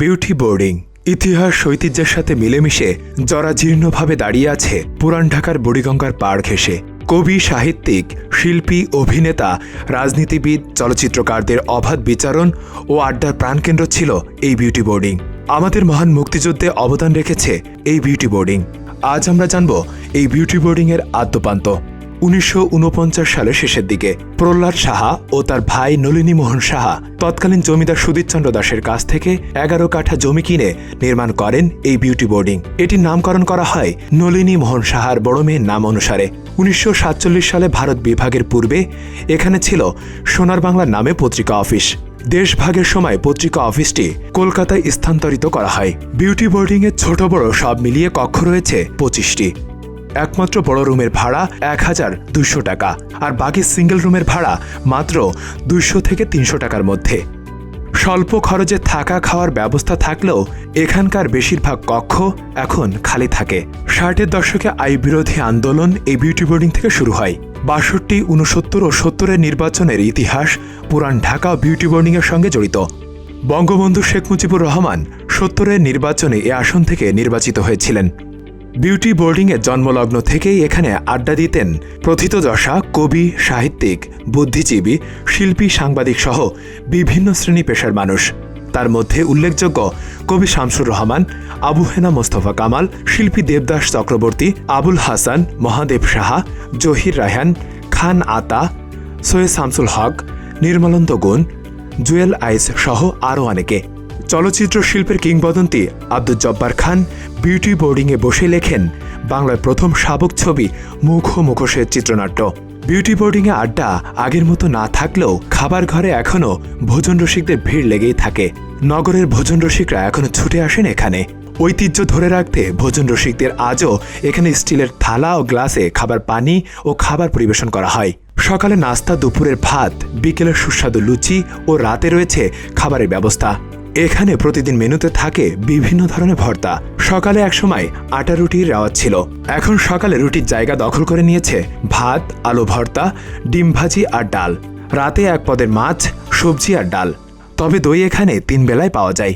Beauty boarding ইতিহাস ঐতিহ্যের সাথে মিলেমিশে জরাজীর্ণভাবে দাঁড়িয়ে আছে পুরান ঢাকার বুড়িগঙ্গার পাড় ঘেঁষে। কবি, সাহিত্যিক, শিল্পী, অভিনেতা, রাজনীতিবিদ, চলচ্চিত্রকারদের অবাধ বিচারণ ও আড্ডার প্রাণকেন্দ্র ছিল এই বিউটি বোর্ডিং আমাদের মহান মুক্তিযুদ্ধে অবদান রেখেছে এই বিউটি বোর্ডিং আজ আমরা জানব এই বিউটি বোর্ডিংয়ের আদ্যপান্ত। উনিশশো ঊনপঞ্চাশ সালের শেষের দিকে প্রহ্লাদ সাহা ও তার ভাই নলিনী মোহন সাহা তৎকালীন জমিদার সুদীপচন্দ্র দাসের কাছ থেকে এগারো কাঠা জমি কিনে নির্মাণ করেন এই বিউটি বোর্ডিং এটির নামকরণ করা হয় নলিনী মোহন সাহার বড় মেয়ের নাম অনুসারে। উনিশশো সাতচল্লিশ সালে ভারত বিভাগের পূর্বে এখানে ছিল সোনার বাংলা নামে পত্রিকা অফিস। দেশভাগের সময় পত্রিকা অফিসটি কলকাতায় স্থানান্তরিত করা হয়। বিউটি বোর্ডিংয়ের ছোট বড় সব মিলিয়ে কক্ষ রয়েছে পঁচিশটি। একমাত্র বড় রুমের ভাড়া এক হাজার দুশো টাকা, আর বাকি সিঙ্গেল রুমের ভাড়া মাত্র দুইশো থেকে তিনশো টাকার মধ্যে। স্বল্প খরচে থাকা খাওয়ার ব্যবস্থা থাকলেও এখানকার বেশিরভাগ কক্ষ এখন খালি থাকে। ষাটের দশকে আই বিরোধী আন্দোলন এই বিউটি বোর্ডিং থেকে শুরু হয়। বাষট্টি উনসত্তর ও সত্তরের নির্বাচনের ইতিহাস পুরান ঢাকা বিউটি বোর্ডিংয়ের সঙ্গে জড়িত। বঙ্গবন্ধু শেখ মুজিবুর রহমান সত্তরের নির্বাচনে এ আসন থেকে নির্বাচিত হয়েছিলেন। বিউটি বোর্ডিংয়ের জন্মলগ্ন থেকেই এখানে আড্ডা দিতেন প্রথিতযশা কবি, সাহিত্যিক, বুদ্ধিজীবী, শিল্পী, সাংবাদিক সহ বিভিন্ন শ্রেণি পেশার মানুষ। তার মধ্যে উল্লেখযোগ্য কবি শামসুর রহমান, আবু হেনা মোস্তফা কামাল, শিল্পী দেবদাস চক্রবর্তী, আবুল হাসান, মহাদেব সাহা, জহির রায়হান, খান আতা, সৈয়দ শামসুল হক নির্মলন্ত গুণ, জুয়েল আইস সহ আরও অনেকে। চলচ্চিত্র শিল্পের কিংবদন্তি আব্দুল জব্বার খান বিউটি বোর্ডিংয়ে বসে লেখেন, বাংলার প্রথম শাবক ছবি মুখ মুখোশের চিত্রনাট্য। বিউটি বোর্ডিংয়ে আড্ডা আগের মতো না থাকলেও খাবার ঘরে এখনও ভোজন রসিকদের ভিড় লেগেই থাকে। নগরের ভোজন রসিকরা এখনও ছুটে আসেন এখানে। ঐতিহ্য ধরে রাখতে ভোজন রসিকদের আজও এখানে স্টিলের থালা ও গ্লাসে খাবার পানি ও খাবার পরিবেশন করা হয়। সকালে নাস্তা, দুপুরের ভাত বিকেলের সুস্বাদু লুচি ও রাতে রয়েছে খাবারের ব্যবস্থা। এখানে প্রতিদিন মেনুতে থাকে বিভিন্ন ধরনের ভর্তা। সকালে একসময় আটা রুটির রেওয়াজ ছিল। এখন সকালে রুটির জায়গা দখল করে নিয়েছে ভাত, আলু ভর্তা, ডিম ভাজি আর ডাল। রাতে এক পদের মাছ, সবজি আর ডাল। তবে দই এখানে তিন বেলায় পাওয়া যায়।